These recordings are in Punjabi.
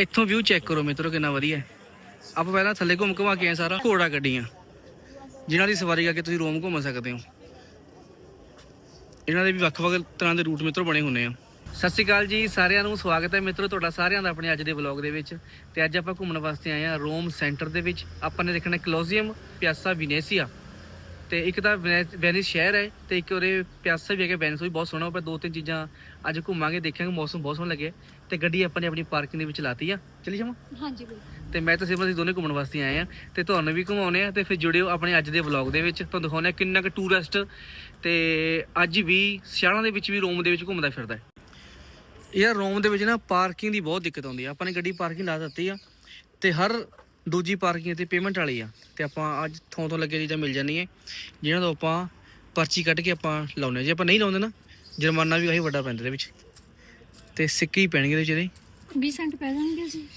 ਇੱਥੋਂ ਵਿਊ ਚੈੱਕ ਕਰੋ ਮਿੱਤਰੋ, ਕਿੰਨਾ ਵਧੀਆ ਆਪਾਂ ਪਹਿਲਾਂ ਥੱਲੇ ਘੁੰਮ ਘੁਮਾ ਕੇ ਆਏ ਸਾਰਾ। ਘੋੜਾ ਗੱਡੀਆਂ। ਜਿਨ੍ਹਾਂ ਦੀ ਸਵਾਰੀ ਕਰਕੇ ਤੁਸੀਂ ਰੋਮ ਘੁੰਮ ਸਕਦੇ ਹੋ। ਇਹਨਾਂ ਦੇ ਵੀ ਵੱਖ-ਵੱਖ ਤਰ੍ਹਾਂ ਦੇ ਰੂਟ ਮਿੱਤਰੋ ਬਣੇ ਹੁੰਦੇ ਆ। ਸਤਿ ਸ਼੍ਰੀ ਅਕਾਲ ਜੀ, ਸਾਰਿਆਂ ਨੂੰ ਸਵਾਗਤ ਹੈ ਮਿੱਤਰੋ ਤੁਹਾਡਾ ਸਾਰਿਆਂ ਦਾ ਆਪਣੇ ਅੱਜ ਦੇ ਵਲੌਗ ਦੇ ਵਿੱਚ। ਤੇ ਅੱਜ ਆਪਾਂ ਘੁੰਮਣ ਵਾਸਤੇ ਆਏ ਆ ਰੋਮ ਸੈਂਟਰ ਦੇ ਵਿੱਚ। ਆਪਾਂ ਨੇ ਦੇਖਣਾ ਕਲੋਜ਼ੀਅਮ ਪਿਆਸਾ ਵਿਨੇਸੀਆ। ਤੇ ਇੱਕ ਤਾਂ ਵੈਨੇ- ਵੈਨਿਸ ਸ਼ਹਿਰ ਹੈ ਤੇ ਇੱਕ ਉਹਦੇ ਪਿਆਸਾ ਵੀ ਹੈਗਾ ਵੈਨਿਸ ਵੀ ਬਹੁਤ ਸੋਹਣਾ ਆਪਾਂ ਦੋ ਤਿੰਨ ਚੀਜ਼ਾਂ ਅੱਜ ਘੁੰਮਾਂਗੇ ਦੇਖਾਂਗੇ ਮੌਸਮ ਬਹੁਤ ਸੋਹਣਾ ਲੱਗਿਆ ਤੇ ਗੱਡੀ ਆਪਾਂ ਨੇ ਆਪਣੀ ਪਾਰਕਿੰਗ ਦੇ ਵਿੱਚ ਲਾਤੀ ਆ। ਚਲੀ ਜਾਵਾਂ ਹਾਂਜੀ ਬਿਲਕੁਲ। ਤੇ ਮੈਂ ਤੇ ਸਿਮਰਨ ਅਸੀਂ ਦੋਨੇ ਘੁੰਮਣ ਵਾਸਤੇ ਆਏ ਆ ਤੇ ਤੁਹਾਨੂੰ ਵੀ ਘੁਮਾਉਣੇ ਆ ਤੇ ਫਿਰ ਜੁੜਿਓ ਆਪਣੇ ਅੱਜ ਦੇ ਵਲੌਗ ਦੇ ਵਿੱਚ ਤੁਹਾਨੂੰ ਦਿਖਾਉਂਦੇ ਆ ਕਿੰਨਾ ਕੁ ਟੂਰਿਸਟ ਤੇ ਅੱਜ ਵੀ ਸ਼ਹਿਰਾਂ ਦੇ ਵਿੱਚ ਵੀ ਰੋਮ ਦੇ ਵਿੱਚ ਘੁੰਮਦਾ ਫਿਰਦਾ ਹੈ। ਯਾਰ ਰੋਮ ਦੇ ਵਿੱਚ ਨਾ ਪਾਰਕਿੰਗ ਦੀ ਬਹੁਤ ਦਿੱਕਤ ਆਉਂਦੀ ਆ ਆਪਾਂ ਨੇ ਗੱਡੀ ਪਾਰਕਿੰਗ ਲਾ ਦਿੱਤੀ ਆ ਤੇ ਹਰ ਦੂਜੀ ਪਾਰਕਿੰਗ ਤੇ ਪੇਮੈਂਟ ਵਾਲੀ ਆ ਤੇ ਆਪਾਂ ਅੱਜ ਥੋਂ ਤੋਂ ਲੱਗੇ ਚੀਜ਼ਾਂ ਮਿਲ ਜਾਂਦੀਆਂ ਜਿਹਨਾਂ ਤੋਂ ਆਪਾਂ ਪਰਚੀ ਕੱਢ ਕੇ ਆਪਾਂ ਲਾਉਨੇ। ਜੇ ਆਪਾਂ ਨਹੀਂ ਲਾਉਂਦੇ ਨਾ ਜੁਰਮਾਨਾ ਵੀ ਆਹੀ ਵੱਡਾ ਪੈਂਦਾ ਇਹਦੇ ਵਿੱਚ। ਤੇ ਸਿੱਕੇ ਹੀ ਪੈਣਗੇ ਵਿੱਚ ਇਹਦੇ। 20 ਸੈਂਟ ਪੈ ਜਾਣਗੇ ਜੀ।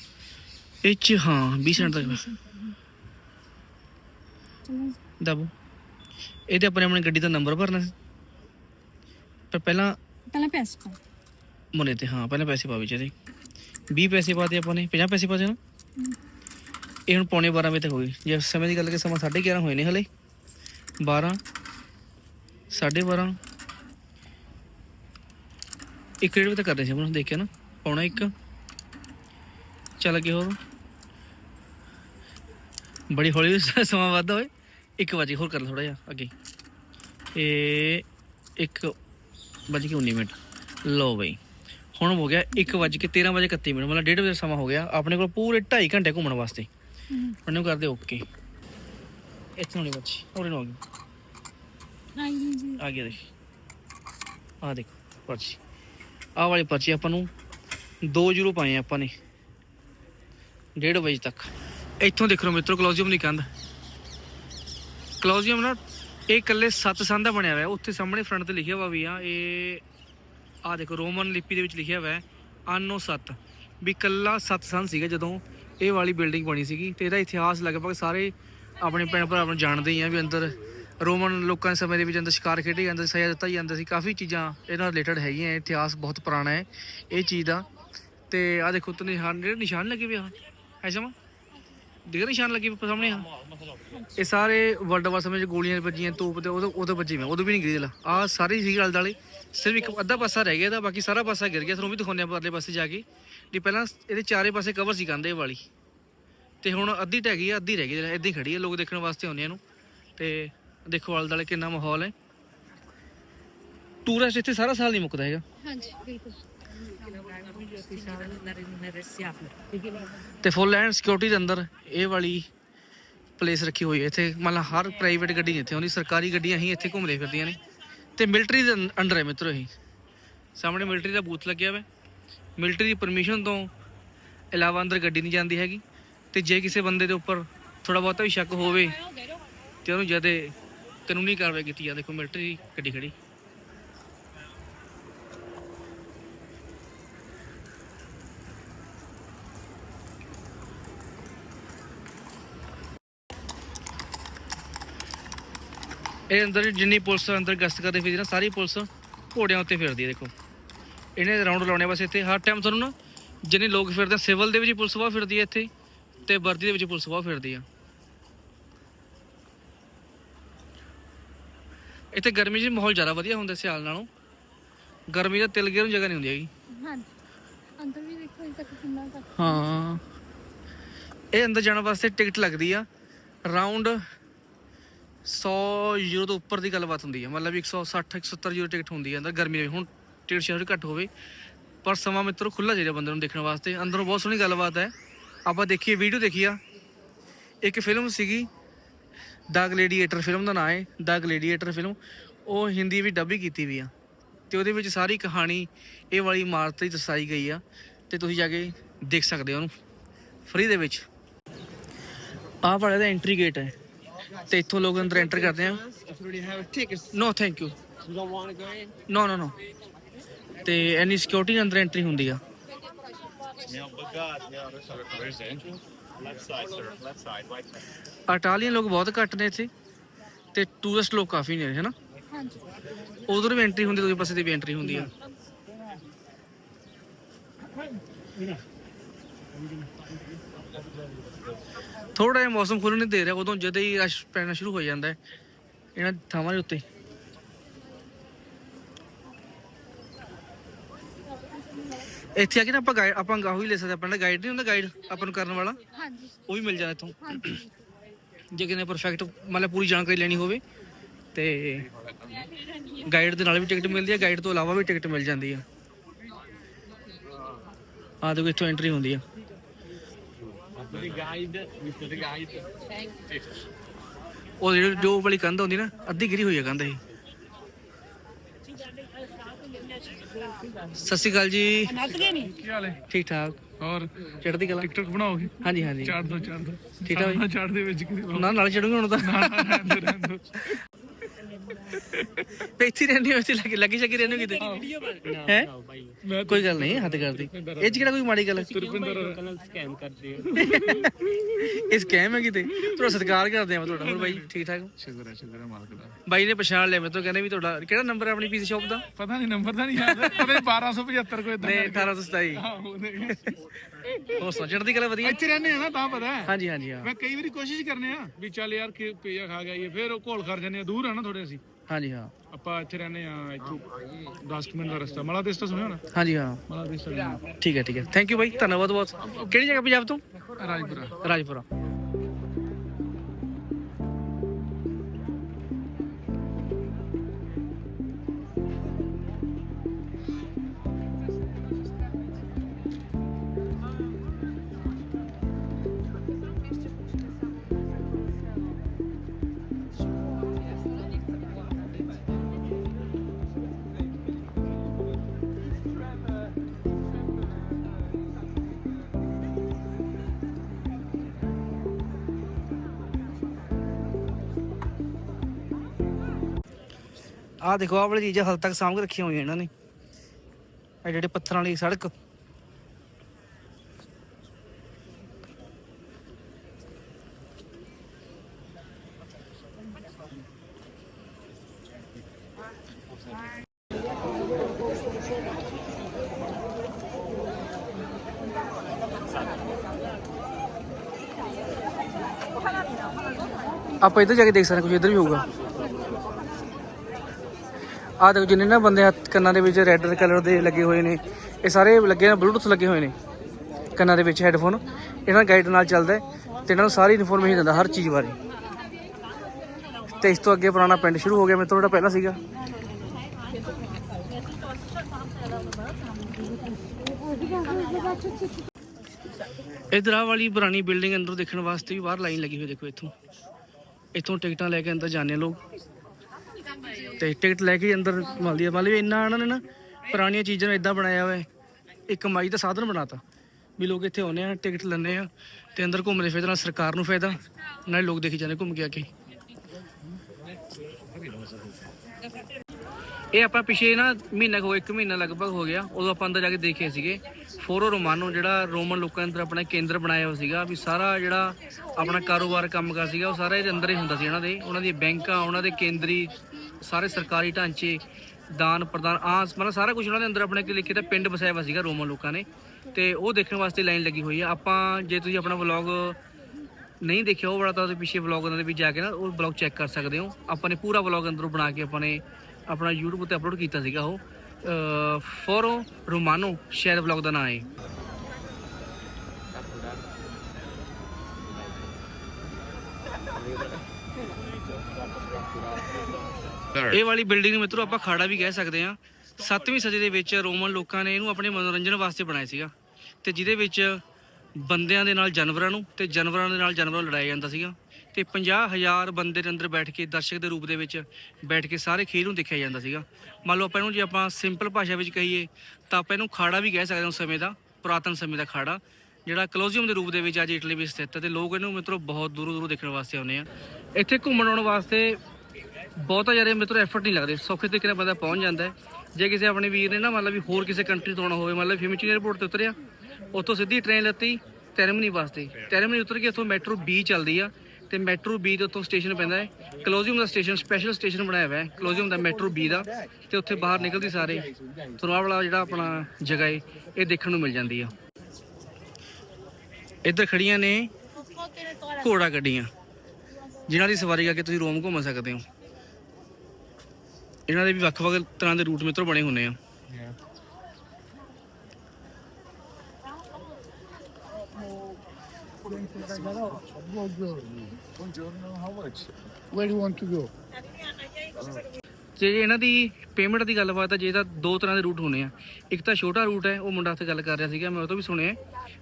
ਇਹ 'ਚ ਹਾਂ 20 ਸੈਂਟ ਤੱਕ। ਦਬੋ। ਇਹਦੇ ਆਪਣੇ ਆਪਣੀ ਗੱਡੀ ਦਾ ਨੰਬਰ ਭਰਨਾ ਸੀ। ਪਰ ਪਹਿਲਾਂ ਪਹਿਲਾਂ ਪੈਸੇ ਪਾ। ਮੁਨੇ ਤੇ ਹਾਂ ਪਹਿਲਾਂ ਪੈਸੇ ਪਾ ਵਿੱਚ ਇਹਦੇ। 20 ਪੈਸੇ ਪਾਤੇ ਆਪਾਂ ਨੇ 50 ਪੈਸੇ ਪਾਤੇ ਨਾ ਇਹ ਹੁਣ ਪੌਣੇ 12 ਵਜੇ ਤੱਕ ਹੋਈ ਜੇ ਸਮੇਂ ਦੀ ਗੱਲ ਕਰੀਏ, ਸਮਾਂ 11:30 ਹੋਏ ਨੇ ਹਲੇ। 12 12:30 ਇੱਕ ਡੇਢ ਵਜੇ ਤੱਕ ਕਰਦੇ ਸੀ ਆਪਾਂ, ਦੇਖਿਆ ਨਾ। ਪੌਣਾ ਇੱਕ। ਚੱਲ ਅੱਗੇ ਹੋਰ। ਬੜੀ ਹੌਲੀ ਸਮਾਂ ਵੱਧਦਾ ਹੋਏ 1 ਵਜੇ ਹੋਰ ਕਰ ਲਾ ਥੋੜਾ ਜਿਹਾ, ਅੱਗੇ। ਇਹ 1 ਵਜੇ ਕੇ 19 ਮਿੰਟ। ਲੋ ਬਈ, ਹੁਣ ਹੋ ਗਿਆ 1 ਵਜੇ ਕੇ 13 ਵਜੇ 31 ਮਿੰਟ, ਮਤਲਬ ਡੇਢ ਵਜੇ ਸਮਾਂ ਹੋ ਗਿਆ। ਆਪਣੇ ਕੋਲ ਪੂਰੇ 2.5 ਘੰਟੇ ਘੁੰਮਣ ਵਾਸਤੇ। ਉਹਨੂੰ ਕਰਦੇ ਓਕੇ। ਇੱਥੋਂ ਨਹੀਂ ਬੱਚੀ ਹੋਰੇ ਨੂੰ ਆ ਗਈ। ਹਾਂਜੀ ਜੀ। ਆ ਗਿਆ ਦੇਖ। ਆ ਦੇਖੋ ਪਰਚੀ। ਆਹ ਵਾਲੀ ਪਰਚੀ ਆਪਾਂ ਨੂੰ 2 ਯੂਰੋ ਪਾਏ ਆ ਆਪਾਂ ਨੇ। 1:30 ਵਜੇ ਤੱਕ। ਇੱਥੋਂ ਦੇਖ ਲਓ ਮਿੱਤਰੋ ਕਲੋਜ਼ੀਅਮ ਦੀ ਕੰਧ। ਕਲੋਜ਼ੀਅਮ ਨਾ ਇਹ ਇਕੱਲੇ ਸੱਤ ਸੰਧ ਬਣਿਆ ਹੋਇਆ। ਉੱਥੇ ਸਾਹਮਣੇ ਫਰੰਟ ਤੇ ਲਿਖਿਆ ਹੋਇਆ ਵੀ ਆ ਇਹ ਆ ਦੇਖੋ ਰੋਮਨ ਲਿਪੀ ਦੇ ਵਿੱਚ ਲਿਖਿਆ ਹੋਇਆ ਹੈ ਆਨੋ 7 ਵੀ ਇਕੱਲਾ ਸੱਤ ਸੰਧ ਸੀਗਾ ਜਦੋਂ ਇਹ ਵਾਲੀ ਬਿਲਡਿੰਗ ਬਣੀ ਸੀਗੀ ਤੇ ਇਹਦਾ ਇਤਿਹਾਸ ਲਗਭਗ ਸਾਰੇ ਆਪਣੇ ਭੈਣ ਭਰਾ ਨੂੰ ਜਾਣਦੇ ਹੀ ਆ ਵੀ ਅੰਦਰ ਰੋਮਨ ਲੋਕਾਂ ਦੇ ਸਮੇਂ ਦੇ ਵਿੱਚ ਅੰਦਰ ਸ਼ਿਕਾਰ ਖੇਡੇ ਜਾਂਦੇ, ਸਜ਼ਾ ਦਿੱਤਾ ਜਾਂਦਾ ਸੀ। ਕਾਫੀ ਚੀਜ਼ਾਂ ਇਹਨਾਂ ਨਾਲ ਰਿਲੇਟਡ ਹੈਗੀਆਂ ਇਤਿਹਾਸ ਬਹੁਤ ਪੁਰਾਣਾ ਹੈ, ਇਹ ਚੀਜ਼ ਦਾ। ਤੇ ਆ ਦੇਖੋ ਤੇ ਨਿਸ਼ਾਨ, ਜਿਹੜੇ ਨਿਸ਼ਾਨ ਲੱਗੇ ਵੀ ਆ ਐਸਾ ਮਾ ਦਿਖ ਨਿਸ਼ਾਨ ਲੱਗੇ ਵੀ ਸਾਹਮਣੇ ਆ। ਇਹ ਸਾਰੇ ਵਰਲਡ ਵਾਰ ਸਮੇਂ ਚ ਗੋਲੀਆਂ ਵੱਜੀਆਂ, ਤੋਪ ਤੇ ਉਦੋਂ ਉਦੋਂ ਵੱਜੀ ਮੈਂ, ਉਦੋਂ ਵੀ ਨਹੀਂ ਗਿਰੀ ਲਾ। ਆ ਸਾਰੇ ਸੀ ਗੱਲ ਦਾਲੇ ਸਿਰਫ ਇੱਕ ਅੱਧਾ ਪਾਸਾ ਰਹਿ ਗਿਆ ਇਹਦਾ, ਬਾਕੀ ਸਾਰਾ ਪਾਸਾ ਗਿਰ ਗਿਆ, ਤੁਹਾਨੂੰ ਵੀ ਦਿਖਾਉਂਦੇ ਆ ਪਰਲੇ ਪਾਸੇ ਜਾ ਕੇ। ਵੀ ਪਹਿਲਾਂ ਇਹਦੇ ਚਾਰੇ ਪਾਸੇ ਕਵਰ ਸੀ ਕੰਧ ਇਹ ਵਾਲੀ। ਤੇ ਹੁਣ ਅੱਧੀ ਟਹਿ ਗਈ ਆ ਅੱਧੀ ਰਹਿ ਗਈ ਇਦਾਂ ਹੀ ਖੜੀ ਹੈ ਲੋਕ ਦੇਖਣ ਵਾਸਤੇ ਆਉਂਦੇ ਆ ਇਹਨੂੰ। ਤੇ ਦੇਖੋ ਆਲੇ ਦੁਆਲੇ ਕਿੰਨਾ ਮਾਹੌਲ ਹੈ। ਟੂਰਿਸਟ ਇੱਥੇ ਸਾਰਾ ਸਾਲ ਨਹੀਂ ਮੁੱਕਦਾ ਹੈਗਾ। ਹਾਂਜੀ ਬਿਲਕੁਲ। ਤੇ ਫੁੱਲ ਐਂਡ ਸਿਕਿਉਰਿਟੀ ਦੇ ਅੰਦਰ ਇਹ ਵਾਲੀ ਪਲੇਸ ਰੱਖੀ ਹੋਈ ਹੈ। ਇੱਥੇ ਮਤਲਬ ਹਰ ਪ੍ਰਾਈਵੇਟ ਗੱਡੀ ਨਹੀਂ ਇੱਥੇ ਆਉਂਦੀ ਸਰਕਾਰੀ ਗੱਡੀਆਂ ਹੀ ਇੱਥੇ ਘੁੰਮਦੇ ਫਿਰਦੀਆਂ ਨੇ। ਤੇ ਮਿਲਟਰੀ ਦੇ ਅੰਡਰ ਹੈ ਮਿੱਤਰੋ ਇਹ। ਸਾਹਮਣੇ ਮਿਲਟਰੀ ਦਾ ਬੂਥ ਲੱਗਿਆ ਹੋਇਆ। ਮਿਲਟਰੀ ਦੀ ਪਰਮਿਸ਼ਨ ਤੋਂ ਇਲਾਵਾ ਅੰਦਰ ਗੱਡੀ ਨਹੀਂ ਜਾਂਦੀ ਹੈਗੀ ਤੇ ਜੇ ਕਿਸੇ ਬੰਦੇ ਦੇ ਉੱਪਰ ਥੋੜਾ ਬਹੁਤਾ ਵੀ ਸ਼ੱਕ ਹੋਵੇ ਤੇ ਉਹਨੂੰ ਜਦੇ ਕਾਨੂੰਨੀ ਕਾਰਵਾਈ ਕੀਤੀ ਜਾਂਦੀ ਦੇਖੋ ਮਿਲਟਰੀ ਗੱਡੀ ਖੜੀ। ਇਹ ਅੰਦਰ ਜਿੰਨੀ ਪੁਲਿਸ ਅੰਦਰ ਗਸ਼ਤ ਕਰਦੇ ਫਿਰਦੀ ਨਾ, ਸਾਰੀ ਪੁਲਿਸ ਘੋੜਿਆਂ ਉੱਤੇ ਫਿਰਦੀ ਹੈ, ਦੇਖੋ। ਇਹਨੇ ਰਾਉਂਡ ਲਾਉਣੇ ਬਸ ਇੱਥੇ। ਹਰ ਟਾਈਮ ਤੁਹਾਨੂੰ ਨਾ ਜਿੰਨੇ ਲੋਕ ਫਿਰਦੇ ਸਿਵਲ ਦੇ ਵਿੱਚ ਪੁਲਿਸ ਬਹੁਤ ਫਿਰਦੀ ਹੈ ਇੱਥੇ ਤੇ ਵਰਦੀ ਦੇ ਵਿੱਚ ਪੁਲਿਸ ਬਹੁਤ ਫਿਰਦੀ ਆ। ਇੱਥੇ ਗਰਮੀ 'ਚ ਮਾਹੌਲ ਜ਼ਿਆਦਾ ਵਧੀਆ ਹੁੰਦਾ ਸਿਆਲ ਨਾਲੋਂ। ਗਰਮੀ ਦਾ ਤਿਲ ਗੇਰ ਨੂੰ ਜਗ੍ਹਾ ਨਹੀਂ ਹੁੰਦੀ ਹੈਗੀ। ਹਾਂਜੀ। ਅੰਦਰ ਵੀ ਦੇਖੋ ਇਸ ਤੱਕ ਕਿੰਨਾ ਤੱਕ ਹਾਂ। ਇਹ ਅੰਦਰ ਜਾਣ ਵਾਸਤੇ ਟਿਕਟ ਲੱਗਦੀ ਆ। ਰਾਉਂਡ 100 ਯੂਰੋ ਤੋਂ ਉੱਪਰ ਦੀ ਗੱਲਬਾਤ ਹੁੰਦੀ ਹੈ ਮਤਲਬ 160 170 ਯੂਰੋ ਟਿਕਟ ਹੁੰਦੀ ਹੈ ਅੰਦਰ ਗਰਮੀ ਦੇ। ਹੁਣ ਟਿਕਟ ਸ਼ਾਇਦ ਘੱਟ ਹੋਵੇ ਪਰ ਸਮਾਂ ਮਿੱਤਰੋ ਖੁੱਲਾ ਚਾਹੀਦਾ ਬੰਦੇ ਨੂੰ ਦੇਖਣ ਵਾਸਤੇ ਅੰਦਰੋਂ ਬਹੁਤ ਸੋਹਣੀ ਗੱਲਬਾਤ ਹੈ ਆਪਾਂ ਦੇਖੀਏ ਵੀਡੀਓ ਦੇਖੀ ਆ ਇੱਕ ਫਿਲਮ ਸੀਗੀ ਦਾ ਗਲੇਡੀਏਟਰ ਫਿਲਮ ਦਾ ਨਾਮ ਹੈ ਦਾ ਗਲੇਡੀਏਟਰ ਫਿਲਮ ਉਹ ਹਿੰਦੀ ਵਿੱਚ ਡੱਬੀ ਕੀਤੀ ਵੀ ਆ ਤੇ ਉਹਦੇ ਵਿੱਚ ਸਾਰੀ ਕਹਾਣੀ ਇਹ ਵਾਲੀ ਇਮਾਰਤ ਦੀ ਦਰਸਾਈ ਗਈ ਆ ਤੇ ਤੁਸੀਂ ਜਾ ਕੇ ਦੇਖ ਸਕਦੇ ਹੋ ਉਹਨੂੰ ਫ੍ਰੀ ਦੇ ਵਿੱਚ ਆਹ ਵਾਲਾ ਦਾ ਐਂਟਰੀ ਗੇਟ ਹੈ ਤੇ ਇੱਥੋਂ ਲੋਕ ਅੰਦਰ ਐਂਟਰ ਕਰਦੇ ਆ ਨੋ ਥੈਂਕ ਯੂ ਨੋ ਨੋ ਨੋ ਤੇ ਐਨੀ ਸਿਕਿਉਰਿਟੀ ਅੰਦਰ ਐਂਟਰੀ ਹੁੰਦੀ ਆ. ਇਟਾਲੀਅਨ ਲੋਕ ਬਹੁਤ ਘੱਟ ਨੇ ਇੱਥੇ ਤੇ ਟੂਰਿਸਟ ਲੋਕ ਕਾਫੀ ਨੇ ਹੈਨਾ? ਹਾਂਜੀ। ਉਧਰ ਵੀ ਐਂਟਰੀ ਹੁੰਦੀ ਦੂਜੇ ਪਾਸੇ ਤੇ ਵੀ ਐਂਟਰੀ ਹੁੰਦੀ ਆ। ਥੋੜਾ ਜਿਹਾ ਮੌਸਮ ਖੁੱਲ੍ਹਣ ਨਹੀਂ ਦੇ ਰਿਹਾ ਉਦੋਂ ਜਦੋਂ ਹੀ ਰਸ਼ ਪੈਣਾ ਸ਼ੁਰੂ ਹੋ ਜਾਂਦਾ ਹੈ ਇਹਨਾਂ ਥਾਵਾਂ ਦੇ ਉੱਤੇ। ਇੱਥੇ ਆ ਕੇ ਨਾ ਆਪਾਂ ਗਾਈਡ ਆਪਾਂ ਗਾਹੂ ਹੀ ਲੈ ਸਕਦੇ ਆਪਾਂ ਦਾ ਗਾਈਡ ਨਹੀਂ ਹੁੰਦਾ ਗਾਈਡ ਆਪਾਂ ਨੂੰ ਕਰਨ ਵਾਲਾ। ਹਾਂਜੀ। ਉਹ ਵੀ ਮਿਲ ਜਾਂਦਾ ਇੱਥੋਂ। ਹਾਂਜੀ। ਜੇ ਕਿਨੇ ਪਰਫੈਕਟ ਮਤਲਬ ਪੂਰੀ ਜਾਣਕਾਰੀ ਲੈਣੀ ਹੋਵੇ ਤੇ ਗਾਈਡ ਦੇ ਨਾਲ ਵੀ ਟਿਕਟ ਮਿਲਦੀ ਹੈ ਗਾਈਡ ਤੋਂ ਇਲਾਵਾ ਵੀ ਟਿਕਟ ਮਿਲ ਜਾਂਦੀ ਆ। ਆ ਦੇਖੋ ਇੱਥੋਂ ਐਂਟਰੀ ਹੁੰਦੀ ਆ. ਉਹ ਜਿਹੜੀ ਜੋ ਵਾਲੀ ਕੰਧ ਹੁੰਦੀ ਨਾ ਅੱਧੀ ਗਿਰੀ ਹੋਈ ਹੈ ਕੰਧ ਇਹ। ਸਤਿ ਸ਼੍ਰੀ ਅਕਾਲ ਜੀ। ਕੀ ਹਾਲ ਹੈ? ਠੀਕ ਠਾਕ। ਹੋਰ? ਚੜ੍ਹਦੀ ਕਲਾ। ਟਿਕਟਕ ਬਣਾਓਗੇ? ਹਾਂਜੀ ਹਾਂਜੀ। ਚਾੜ ਦੋ ਚਾੜ ਦੋ। ਠੀਕ। ਚਾੜ ਦੇ ਵਿੱਚ ਕਿਤੇ ਨਾ ਨਾਲ ਚੜੂਗੇ ਹੁਣ ਤੇ। ਇੱਥੇ ਹੀ ਰਹਿੰਦੇ ਹੋ ਇੱਥੇ ਲੱਗੀ ਲੱਗੀ ਚੱਕੀ ਰਹਿੰਦੇ ਹੋ ਕਿਤੇ? ਹੈ। ਮੈਂ ਕੋਈ ਗੱਲ ਨਹੀਂ ਹੱਥ ਕਰਦੀ। ਇਹ ਚ ਕਿਹੜਾ ਕੋਈ ਮਾੜੀ ਗੱਲ ਹੈ? ਤੁਰਪਿੰਦਰ ਸਕੈਮ ਕਰਦੇ ਇਹ ਸਕੈਮ ਹੈ ਕਿਤੇ? ਤੁਹਾਡਾ ਸਤਿਕਾਰ ਕਰਦੇ ਆ ਤੁਹਾਡਾ। ਹੋਰ ਬਾਈ ਠੀਕ ਠਾਕ? ਸ਼ੁਕਰ ਹੈ ਸ਼ੁਕਰ ਹੈ ਮਾਲਕ ਦਾ। ਬਾਈ ਨੇ ਪਛਾਣ ਲਿਆ ਤੋਂ ਕਹਿੰਦੇ ਵੀ ਤੁਹਾਡਾ ਕਿਹੜਾ ਨੰਬਰ ਹੈ ਆਪਣੀ ਪੀਸੀ ਸ਼ਾਪ ਦਾ? ਪਤਾ ਨਹੀਂ ਨੰਬਰ ਤਾਂ ਨਹੀਂ ਯਾਦ ਪਤਾ ਨਹੀਂ 1275 ਕੋਈ ਨੇ ਇਦਾਂ 1827 ਹਾਂ ਹੋਰ ਸੁਣਾ ਚੜ੍ਹਦੀ ਕਲਾ ਵਧੀਆ? ਇੱਥੇ ਰਹਿੰਦੇ ਆ ਨਾ ਤਾਂ ਪਤਾ ਹੈ। ਹਾਂਜੀ ਹਾਂਜੀ ਹਾਂ। ਮੈਂ ਕਈ ਵਾਰੀ ਕੋਸ਼ਿਸ਼ ਕਰਨੇ ਆ ਵੀ ਚੱਲ ਯਾਰ ਕਿ ਪੀਆ ਖਾ ਗਿਆ ਇਹ ਫਿਰ ਉਹ ਘੋਲ ਕਰ ਜਾਂਦੇ ਆ ਦੂਰ ਆ ਨਾ ਥੋੜੇ ਅਸੀਂ। ਹਾਂਜੀ ਹਾਂ। ਆਪਾਂ ਇੱਥੇ ਰਹਿੰਦੇ ਆ ਇੱਥੋਂ 10 ਮਿੰਟ ਦਾ ਰਸਤਾ। ਮਲਾ ਦੇਸ਼ ਤਾਂ ਸੁਣਿਆ ਨਾ ਹਾਂਜੀ ਹਾਂ। ਮਲਾ ਦੇਸ਼ ਤੋਂ ਠੀਕ ਹੈ ਠੀਕ ਹੈ। ਥੈਂਕ ਯੂ ਬਾਈ ਧੰਨਵਾਦ ਬਹੁਤ। ਕਿਹੜੀ ਜਗ੍ਹਾ ਪੰਜਾਬ ਤੋਂ? ਰਾਜਪੁਰਾ। ਰਾਜਪੁਰਾ। ਆਹ ਦੇਖੋ, ਆਹ ਵਾਲੀ ਚੀਜ਼ਾਂ ਹਾਲ ਤੱਕ ਸਾਂਭ ਕੇ ਰੱਖੀਆਂ ਹੋਈਆਂ ਇਹਨਾਂ ਨੇ। ਇਹ ਜਿਹੜੇ ਪੱਥਰਾਂ ਵਾਲੀ ਸੜਕ। ਆਪਾਂ ਇੱਧਰ ਜਾ ਕੇ ਦੇਖ ਸਕਦੇ ਕੁਝ ਇੱਧਰ ਵੀ ਹੋਊਗਾ। ਆ ਦੇਖੋ ਜਿੰਨੇ ਨਾ ਬੰਦੇ ਹੱਥ ਕੰਨਾਂ ਦੇ ਵਿੱਚ ਰੈੱਡ ਕਲਰ ਦੇ ਲੱਗੇ ਹੋਏ ਨੇ, ਇਹ ਸਾਰੇ ਲੱਗੇ ਨੇ ਬਲੂਟੁੱਥ ਲੱਗੇ ਹੋਏ ਨੇ ਕੰਨਾਂ ਦੇ ਵਿੱਚ ਹੈੱਡਫੋਨ ਇਹਨਾਂ ਗਾਈਡ ਨਾਲ ਚੱਲਦਾ ਹੈ ਤੇ ਇਹਨਾਂ ਨੂੰ ਸਾਰੀ ਇਨਫੋਰਮੇਸ਼ਨ ਦਿੰਦਾ ਹਰ ਚੀਜ਼ ਬਾਰੇ। ਤੇ ਇਸ ਤੋਂ ਅੱਗੇ ਪੁਰਾਣਾ ਪਿੰਡ ਸ਼ੁਰੂ ਹੋ ਗਿਆ ਮੈਂ ਤੋਂ ਪਹਿਲਾਂ ਸੀਗਾ। ਇਧਰ ਆਹ ਵਾਲੀ ਪੁਰਾਣੀ ਬਿਲਡਿੰਗ ਅੰਦਰ ਦੇਖਣ ਵਾਸਤੇ ਵੀ ਬਾਹਰ ਲਾਈਨ ਲੱਗੀ ਹੋਈ ਦੇਖੋ ਇੱਥੋਂ। ਇੱਥੋਂ ਟਿਕਟਾਂ ਲੈ ਕੇ ਅੰਦਰ ਜਾਂਦੇ ਲੋਕ। ਤੇ ਟਿਕਟ ਲੈ ਕੇ ਅੰਦਰ ਮਿਲਦੀ ਹੈ ਇੰਨਾ ਇਹਨਾਂ ਨੇ ਨਾ ਪੁਰਾਣੀਆਂ ਚੀਜ਼ਾਂ ਨੂੰ ਇਦਾਂ ਬਣਾਇਆ ਹੋਇਆ ਇੱਕ ਕਮਾਈ ਦਾ ਸਾਧਨ ਬਣਾਤਾ ਵੀ ਲੋਕ ਇੱਥੇ ਆਉਂਦੇ ਆ, ਟਿਕਟ ਲੈਂਦੇ ਆ ਤੇ ਅੰਦਰ ਘੁੰਮਦੇ ਫਿਰਦੇ ਨਾਲ ਸਰਕਾਰ ਨੂੰ ਫਾਇਦਾ, ਨਾਲੇ ਲੋਕ ਦੇਖੀ ਜਾਂਦੇ ਘੁੰਮ ਕੇ ਆ ਕੇ। ਇਹ ਆਪਾਂ ਪਿਛੇ ਨਾ ਮਹੀਨਾ ਕੋ ਇੱਕ ਮਹੀਨਾ ਲਗਭਗ ਹੋ ਗਿਆ, ਉਦੋਂ ਆਪਾਂ ਅੰਦਰ ਜਾ ਕੇ ਦੇਖੇ ਸੀਗੇ। ਫੋਰੋ ਰੋਮਾਨੋ ਜਿਹੜਾ ਰੋਮਨ ਲੋਕਾਂ ਦੇ ਅੰਦਰ ਆਪਣਾ ਕੇਂਦਰ ਬਣਾਇਆ ਹੋਇਆ ਸੀਗਾ, ਵੀ ਸਾਰਾ ਜਿਹੜਾ ਆਪਣਾ ਕਾਰੋਬਾਰ ਕੰਮ ਕੰਮਕਾਰ ਸੀਗਾ, ਉਹ ਸਾਰਾ ਇਹਦੇ ਅੰਦਰ ਹੀ ਹੁੰਦਾ ਸੀ ਇਹਨਾਂ ਦੇ। ਉਹਨਾਂ ਦੀਆਂ ਬੈਂਕਾਂ, ਉਹਨਾਂ ਦੇ ਕੇਂਦਰੀ ਸਾਰੇ ਸਰਕਾਰੀ ਢਾਂਚੇ, ਦਾਨ ਪ੍ਰਦਾਨ ਆਸ ਮਤਲਬ ਸਾਰਾ ਕੁਝ ਉਹਨਾਂ ਦੇ ਅੰਦਰ ਆਪਣੇ ਕਿ ਲਿਖੇ ਤਾਂ ਪਿੰਡ ਵਸਾਇਆ ਹੋਇਆ ਸੀਗਾ ਰੋਮਨ ਲੋਕਾਂ ਨੇ। ਤੇ ਉਹ ਦੇਖਣ ਵਾਸਤੇ ਲਾਈਨ ਲੱਗੀ ਹੋਈ ਆ ਆਪਾਂ ਜੇ ਤੁਸੀਂ ਆਪਣਾ ਵਲੌਗ ਨਹੀਂ ਦੇਖਿਆ, ਉਹ ਵਾਲਾ ਤਾਂ ਤੁਸੀਂ ਪਿੱਛੇ ਵਲੌਗ ਉਹਨਾਂ ਦੇ ਵਿੱਚ ਜਾ ਕੇ ਨਾ ਉਹ ਵਲੌਗ ਚੈੱਕ ਕਰ ਸਕਦੇ ਹੋ। ਆਪਾਂ ਨੇ ਪੂਰਾ ਵਲੌਗ ਅੰਦਰੋਂ ਬਣਾ ਕੇ ਆਪਾਂ ਨੇ ਆਪਣਾ YouTube ਉੱਤੇ ਅਪਲੋਡ ਕੀਤਾ ਸੀਗਾ ਉਹ। ਫੋਰੋ ਰੋਮਾਨੋ, ਸ਼ਾਇਦ ਵਲੌਗ ਦਾ ਨਾਮ ਹੈ। ਇਹ ਵਾਲੀ ਬਿਲਡਿੰਗ ਨੂੰ ਮਿੱਤਰੋ ਆਪਾਂ ਖਾੜਾ ਵੀ ਕਹਿ ਸਕਦੇ ਹਾਂ। 7ਵੀਂ ਸਦੀ ਦੇ ਵਿੱਚ ਰੋਮਨ ਲੋਕਾਂ ਨੇ ਇਹਨੂੰ ਆਪਣੇ ਮਨੋਰੰਜਨ ਵਾਸਤੇ ਬਣਾਇਆ ਸੀਗਾ। ਤੇ ਜਿਹਦੇ ਵਿੱਚ ਬੰਦਿਆਂ ਦੇ ਨਾਲ ਜਾਨਵਰਾਂ ਨੂੰ ਤੇ ਜਾਨਵਰਾਂ ਦੇ ਨਾਲ ਜਾਨਵਰਾਂ ਨੂੰ ਲੜਾਇਆ ਜਾਂਦਾ ਸੀਗਾ। ਤੇ 50000 ਬੰਦੇ ਦੇ ਅੰਦਰ ਬੈਠ ਕੇ ਦਰਸ਼ਕ ਦੇ ਰੂਪ ਦੇ ਵਿੱਚ ਬੈਠ ਕੇ ਸਾਰੇ ਖੇਡ ਨੂੰ ਦੇਖਿਆ ਜਾਂਦਾ ਸੀਗਾ। ਮੰਨ ਲਓ ਆਪਾਂ ਇਹਨੂੰ ਜੇ ਆਪਾਂ ਸਿੰਪਲ ਭਾਸ਼ਾ ਵਿੱਚ ਕਹੀਏ, ਤਾਂ ਆਪਾਂ ਇਹਨੂੰ ਖਾੜਾ ਵੀ ਕਹਿ ਸਕਦੇ ਹਾਂ ਉਸ ਸਮੇਂ ਦਾ, ਪੁਰਾਤਨ ਸਮੇਂ ਦਾ ਖਾੜਾ, ਜਿਹੜਾ ਕਲੋਜ਼ੀਅਮ ਦੇ ਰੂਪ ਦੇ ਵਿੱਚ ਅੱਜ ਇਟਲੀ ਵਿੱਚ ਸਥਿਤ ਹੈ। ਤੇ ਲੋਕ ਇਹਨੂੰ ਮਿੱਤਰੋ ਬਹੁਤ ਦੂਰੋਂ ਦੂਰੋਂ ਦੇਖਣ ਵਾਸਤੇ ਆਉਂਦੇ ਆ। ਇੱਥੇ ਘੁੰਮਣ ਆਉਣ ਵਾਸਤੇ ਬਹੁਤਾ ਜਾਰੀ ਮੇਰੇ ਤੋਂ ਐਫਰਟ ਨਹੀਂ ਲੱਗਦੇ। ਸੌਖੇ ਤਰੀਕੇ ਨਾਲ ਬੰਦਾ ਪਹੁੰਚ ਜਾਂਦਾ ਹੈ। ਜੇ ਕਿਸੇ ਆਪਣੇ ਵੀਰ ਨੇ ਨਾ ਮਤਲਬ ਵੀ ਹੋਰ ਕਿਸੇ ਕੰਟਰੀ ਤੋਂ ਆਉਣਾ ਹੋਵੇ, ਮਤਲਬ ਫਿਮਚੀ 에ਅਰਪੋਰਟ ਤੇ ਉਤਰਿਆ, ਉੱਥੋਂ ਸਿੱਧੀ ਟ੍ਰੇਨ ਲੱਤੀ ਟੈਰਮਨੀ ਵਾਸਤੇ ਟੈਰਮਨੀ ਉਤਰ ਕੇ ਉੱਥੋਂ ਮੈਟਰੋ ਬੀ ਚੱਲਦੀ ਆ ਤੇ ਮੈਟਰੋ ਬੀ ਦੇ ਉੱਤੋਂ ਸਟੇਸ਼ਨ ਪੈਂਦਾ ਹੈ। ਕਲੋਜ਼ੀਅਮ ਦਾ ਸਟੇਸ਼ਨ ਸਪੈਸ਼ਲ ਸਟੇਸ਼ਨ ਬਣਾਇਆ ਹੋਇਆ ਹੈ। ਕਲੋਜ਼ੀਅਮ ਦਾ ਮੈਟਰੋ ਬੀ ਦਾ ਤੇ ਉੱਥੇ ਬਾਹਰ ਨਿਕਲਦੀ ਸਾਰੇ। ਤੁਹਾਨੂੰ ਵਾਲਾ ਜਿਹੜਾ ਆਪਣਾ ਜਗ੍ਹਾ ਹੈ, ਇਹ ਦੇਖਣ ਨੂੰ ਮਿਲ ਜਾਂਦੀ ਆ। ਇੱਧਰ ਖੜੀਆਂ ਨੇ ਘੋੜਾ ਗੱਡੀਆਂ, ਜਿਨ੍ਹਾਂ ਦੀ ਸਵਾਰੀ ਕਰਕੇ ਤੁਸੀਂ ਰੋਮ ਘੁੰਮ ਸਕਦੇ ਹੋ। ਇਹਨਾਂ ਦੇ ਵੀ ਵੱਖ-ਵੱਖ ਤਰ੍ਹਾਂ ਦੇ ਰੂਟ ਮਿੱਤਰੋ ਬਣੇ ਹੁੰਦੇ ਆ? ਜੇ ਇਹਨਾਂ ਦੀ ਪੇਮੈਂਟ ਦੀ ਗੱਲਬਾਤ ਹੈ ਜੇ ਤਾਂ ਦੋ ਤਰ੍ਹਾਂ ਦੇ ਰੂਟ ਹੋਣੇ ਆ। ਇੱਕ ਤਾਂ ਛੋਟਾ ਰੂਟ ਹੈ ਉਹ ਮੁੰਡਾ ਉੱਥੇ ਗੱਲ ਕਰ ਰਿਹਾ ਸੀਗਾ ਮੈਂ ਉਹ ਤੋਂ ਵੀ ਸੁਣਿਆ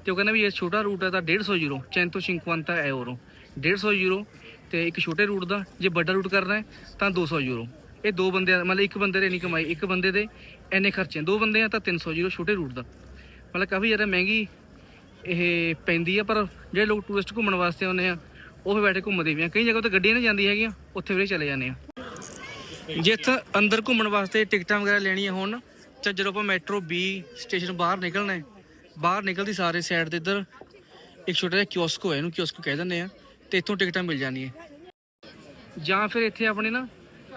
ਤੇ ਉਹ ਕਹਿੰਦਾ ਵੀ ਇਹ ਛੋਟਾ ਰੂਟ ਹੈ ਤਾਂ 150 ਯੂਰੋ 150 euro 150 ਯੂਰੋ ਤੇ ਇੱਕ ਛੋਟੇ ਰੂਟ ਦਾ ਜੇ ਵੱਡਾ ਰੂਟ ਕਰਨਾ ਹੈ ਤਾਂ 200 ਯੂਰੋ। ਇਹ ਦੋ ਬੰਦੇ ਮਤਲਬ ਇੱਕ ਬੰਦੇ ਦੇ ਨਹੀਂ ਕਮਾਈ, ਇੱਕ ਬੰਦੇ ਦੇ ਇੰਨੇ ਖਰਚੇ ਦੋ ਬੰਦੇ ਆ ਤਾਂ 300 ਯੂਰੋ ਛੋਟੇ ਰੂਟ ਦਾ। ਮਤਲਬ ਕਾਫੀ ਜ਼ਿਆਦਾ ਮਹਿੰਗੀ ਇਹ ਪੈਂਦੀ ਆ, ਪਰ ਜਿਹੜੇ ਲੋਕ ਟੂਰਿਸਟ ਘੁੰਮਣ ਵਾਸਤੇ ਆਉਂਦੇ ਆ, ਉਹ ਵੀ ਬੈਠੇ ਘੁੰਮਦੇ ਵੀ ਆ। ਕਈ ਜਗ੍ਹਾ ਤੇ ਗੱਡੀਆਂ ਨਹੀਂ ਜਾਂਦੀਆਂ ਹੈਗੀਆਂ, ਉੱਥੇ ਫਿਰ ਚਲੇ ਜਾਂਦੇ ਆ। ਜੇ ਇੱਥੇ ਅੰਦਰ ਘੁੰਮਣ ਵਾਸਤੇ ਟਿਕਟਾਂ ਵਗੈਰਾ ਲੈਣੀਆਂ ਹੋਣ ਤਾਂ ਜਦੋਂ ਆਪਾਂ ਮੈਟਰੋ ਬੀ ਸਟੇਸ਼ਨ ਬਾਹਰ ਨਿਕਲਣਾ ਹੈ। ਬਾਹਰ ਨਿਕਲਦੀ ਸਾਰੇ ਸਾਈਡ ਤੇ ਇੱਧਰ, ਇੱਕ ਛੋਟਾ ਜਿਹਾ ਕਿਓਸਕੋ ਹੈ ਇਹਨੂੰ ਕਿਓਸਕੋ ਕਹਿ ਦਿੰਦੇ ਆ, ਤੇ ਇੱਥੋਂ ਟਿਕਟਾਂ ਮਿਲ ਜਾਂਦੀਆਂ। ਜਾਂ ਫਿਰ ਇੱਥੇ ਆਪਣੇ ਨਾ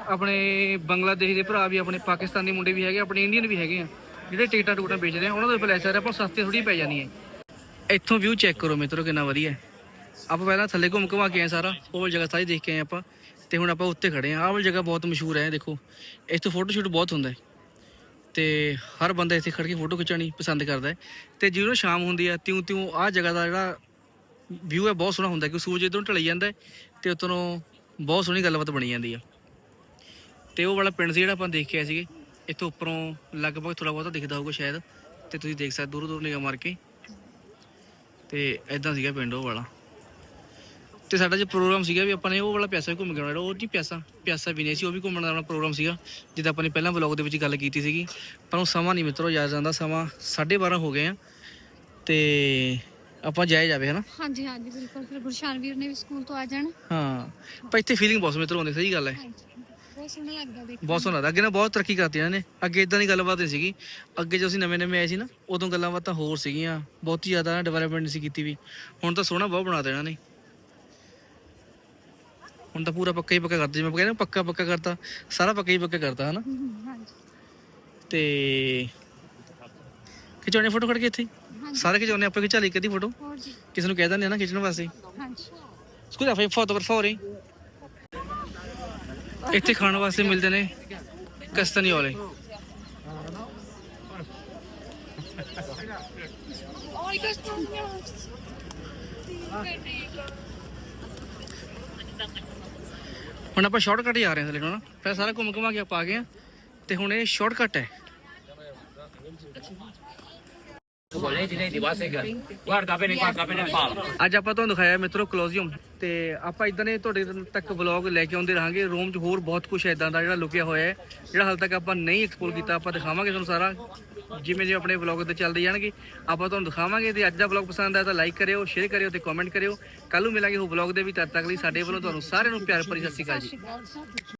ਆਪਣੇ ਬੰਗਲਾਦੇਸ਼ ਦੇ ਭਰਾ ਵੀ, ਆਪਣੇ ਪਾਕਿਸਤਾਨੀ ਮੁੰਡੇ ਵੀ ਹੈਗੇ, ਆਪਣੇ ਇੰਡੀਅਨ ਵੀ ਹੈਗੇ ਆ, ਜਿਹੜੇ ਟਿਕਟਾਂ ਟੂਕਟਾਂ ਵੇਚਦੇ ਆ, ਉਹਨਾਂ ਦੇ ਵੀ ਲੈ ਸਕਦੇ ਆਪਾਂ ਸਸਤੇ ਥੋੜੀ ਪੈ ਜਾਂਦੀਆਂ ਇੱਥੋਂ ਵਿਊ ਚੈੱਕ ਕਰੋ ਮਿੱਤਰੋ, ਕਿੰਨਾ ਵਧੀਆ ਆਪਾਂ ਪਹਿਲਾਂ ਥੱਲੇ ਘੁੰਮ ਘੁਮਾ ਕੇ ਆਏ ਸਾਰਾ, ਉਹ ਵਾਲੀ ਜਗ੍ਹਾ ਸਾਰੀ ਦੇਖ ਕੇ ਆਏ ਆਪਾਂ, ਤੇ ਹੁਣ ਆਪਾਂ ਉੱਤੇ ਖੜੇ ਆ ਆਹ ਵਾਲੀ ਜਗ੍ਹਾ ਬਹੁਤ ਮਸ਼ਹੂਰ ਹੈ, ਦੇਖੋ। ਇੱਥੋਂ ਫੋਟੋ ਸ਼ੂਟ ਬਹੁਤ ਹੁੰਦਾ ਹੈ। ਤੇ ਹਰ ਬੰਦਾ ਇੱਥੇ ਖੜ ਕੇ ਫੋਟੋ ਖਿਚਾਣੀ ਪਸੰਦ ਕਰਦਾ ਹੈ। ਤੇ ਜਦੋਂ ਸ਼ਾਮ ਹੁੰਦੀ ਆ, ਤਿਉਂ ਤਿਉਂ ਆਹ ਜਗ੍ਹਾ ਦਾ ਜਿਹੜਾ ਵਿਊ ਹੈ, ਬਹੁਤ ਸੋਹਣਾ ਹੁੰਦਾ ਹੈ ਕਿ ਸੂਰਜ ਇਧਰੋਂ ਢਲ ਜਾਂਦਾ ਹੈ ਤੇ ਉਤੋਂ ਬਹੁਤ ਸੋਹਣੀ ਗੱਲਬਾਤ ਬਣੀ ਜਾਂਦੀ ਆ। ਤੇ ਉਹ ਵਾਲਾ ਪਿੰਡ ਸੀ ਜਿਹੜਾ ਆਪਾਂ ਦੇਖ ਕੇ ਆਏ ਸੀਗੇ ਇੱਥੋਂ ਉੱਪਰੋਂ ਲਗਭਗ ਥੋੜਾ ਬਹੁਤਾ ਦਿਖਦਾ ਹੋਊਗਾ ਸ਼ਾਇਦ ਤੇ ਤੁਸੀਂ ਦੇਖ ਸਕਦੇ ਦੂਰੋਂ ਦੂਰ ਨਿਗਾਹ ਮਾਰ ਕੇ। ਤੇ ਐਦਾਂ ਸੀਗਾ ਪਿੰਡ ਉਹ ਵਾਲਾ। ਤੇ ਸਾਡਾ ਜੋ ਪ੍ਰੋਗਰਾਮ ਸੀਗਾ ਵੀ ਆਪਾਂ ਨੇ ਉਹ ਵਾਲਾ ਪਿਆਸਾ ਵੀ ਘੁੰਮ ਕੇ ਆਉਣਾ ਉਹ ਨਹੀਂ ਪਿਆਸਾ ਪਿਆਸਾ ਵੀ ਨਹੀਂ ਸੀ ਉਹ ਵੀ ਘੁੰਮਣ ਦਾ ਆਪਣਾ ਪ੍ਰੋਗਰਾਮ ਸੀਗਾ ਜਿੱਦਾਂ ਆਪਾਂ ਨੇ ਪਹਿਲਾਂ ਵਲੌਗ ਦੇ ਵਿੱਚ ਗੱਲ ਕੀਤੀ ਸੀਗੀ। ਪਰ ਉਹ ਸਮਾਂ ਨਹੀਂ ਮਿੱਤਰੋ ਯਾਦ ਜਾਂਦਾ ਸਮਾਂ 12:30 ਹੋ ਗਏ ਆ। ਤੇ ਆਪਾਂ ਜਾਏ ਜਾਵੇ ਹਨਾ? ਹਾਂਜੀ ਹਾਂਜੀ ਬਿਲਕੁਲ। ਫਿਰ ਗੁਰਸ਼ਾਨ ਵੀਰ ਨੇ ਵੀ ਸਕੂਲ ਤੋਂ ਆ ਜਾਣਾ। ਹਾਂ ਪਰ ਇੱਥੇ ਫੀਲਿੰਗ ਬਹੁਤ ਮਿੱਤਰੋ ਆਉਂਦੀ ਸਹੀ ਗੱਲ ਹੈ। ਬਹੁਤ ਸੋਹਣਾ ਲੱਗਦਾ ਦੇਖ ਬਹੁਤ ਸੋਹਣਾ ਲੱਗਦਾ। ਅੱਗੇ ਨਾ ਬਹੁਤ ਤਰੱਕੀ ਕਰਤੀ ਇਹਨਾਂ ਨੇ। ਅੱਗੇ ਇਦਾਂ ਦੀ ਗੱਲਬਾਤ ਨਹੀਂ ਸੀਗੀ। ਅੱਗੇ ਜਦੋਂ ਅਸੀਂ ਨਵੇਂ ਨਵੇਂ ਆਏ ਸੀ ਨਾ ਉਦੋਂ ਗੱਲਾਂ ਬਾਤਾਂ ਹੋਰ ਸੀਗੀਆਂ। ਬਹੁਤ ਜ਼ਿਆਦਾ ਡਿਵੈਲਪਮੈਂਟ ਨਹੀਂ ਸੀ ਕੀਤੀ ਵੀ। ਹੁਣ ਤਾਂ ਸੋਹਣਾ ਬਹੁਤ ਬਣਾ ਦੇਣਾ ਨੇ। ਹੁਣ ਤਾਂ ਪੂਰਾ ਪੱਕਾ ਹੀ ਪੱਕਾ ਕਰਤਾ। ਜਿਵੇਂ ਆਪਾਂ ਕਹਿੰਦੇ ਪੱਕਾ ਪੱਕਾ ਕਰਤਾ। ਸਾਰਾ ਪੱਕਾ ਹੀ ਪੱਕਾ ਕਰਤਾ ਹਨਾ? ਹਾਂਜੀ। ਤੇ ਖਿਚਾਉਣੇ ਫੋਟੋ ਖੜ ਕੇ ਇੱਥੇ? ਸਾਰੇ ਖਿਚਾਉਣੇ ਆਪਾਂ ਖਿਚਾ ਲਈ ਕਦੀ ਫੋਟੋ? ਹੋਰ ਜੀ। ਕਿਸੇ ਨੂੰ ਕਹਿ ਦਿੰਦੇ ਆ ਨਾ ਖਿੱਚਣ ਵਾਸਤੇ। ਹਾਂਜੀ। Scusa, fai foto per favore? ਇੱਥੇ ਖਾਣ ਵਾਸਤੇ ਮਿਲਦੇ ਨੇ ਓਏ ਕਸਟਮਰਸ ਹੁਣ ਆਪਾਂ ਸ਼ਾਰਟਕਟ ਜਾ ਰਹੇ ਹਾਂ ਥੱਲੇ ਨਾ ਫਿਰ ਸਾਰਾ ਘੁੰਮ ਘੁਮਾ ਕੇ ਆਪਾਂ ਆ ਗਏ ਆ ਤੇ ਹੁਣ ਇਹ ਸ਼ਾਰਟਕਟ ਹੈ। ਅੱਜ ਆਪਾਂ ਤੁਹਾਨੂੰ ਦਿਖਾਇਆ ਮਿੱਤਰੋ ਕਲੋਜ਼ੀਅਮ ਤੇ ਆਪਾਂ ਇਦਾਂ ਦੇ ਤੁਹਾਡੇ ਤੱਕ ਵਲੌਗ ਲੈ ਕੇ ਆਉਂਦੇ ਰਹਾਂਗੇ। ਰੋਮ 'ਚ ਹੋਰ ਬਹੁਤ ਕੁਝ ਇਦਾਂ ਦਾ ਜਿਹੜਾ ਲੁਕਿਆ ਹੋਇਆ ਹੈ, ਜਿਹੜਾ ਹਾਲ ਤੱਕ ਆਪਾਂ ਨਹੀਂ ਐਕਸਪਲੋਰ ਕੀਤਾ, ਆਪਾਂ ਦਿਖਾਵਾਂਗੇ ਤੁਹਾਨੂੰ ਸਾਰਾ, ਜਿਵੇਂ ਜਿਵੇਂ ਆਪਣੇ ਵਲੌਗ ਤੇ ਚੱਲਦੇ ਜਾਣਗੇ, ਆਪਾਂ ਤੁਹਾਨੂੰ ਦਿਖਾਵਾਂਗੇ ਤੇ ਅੱਜ ਦਾ ਵਲੌਗ ਪਸੰਦ ਆਇਆ ਤਾਂ ਲਾਈਕ ਕਰਿਓ ਸ਼ੇਅਰ ਕਰਿਓ ਤੇ ਕਮੈਂਟ ਕਰਿਓ। ਕੱਲ ਨੂੰ ਮਿਲਾਂਗੇ ਉਹ ਵਲੌਗ ਦੇ ਵੀ ਤਦ ਤੱਕ ਲਈ ਸਾਡੇ ਵੱਲੋਂ ਤੁਹਾਨੂੰ ਸਾਰਿਆਂ ਨੂੰ ਪਿਆਰ ਭਰੀ ਸਤਿ ਸ਼੍ਰੀ ਅਕਾਲ ਜੀ।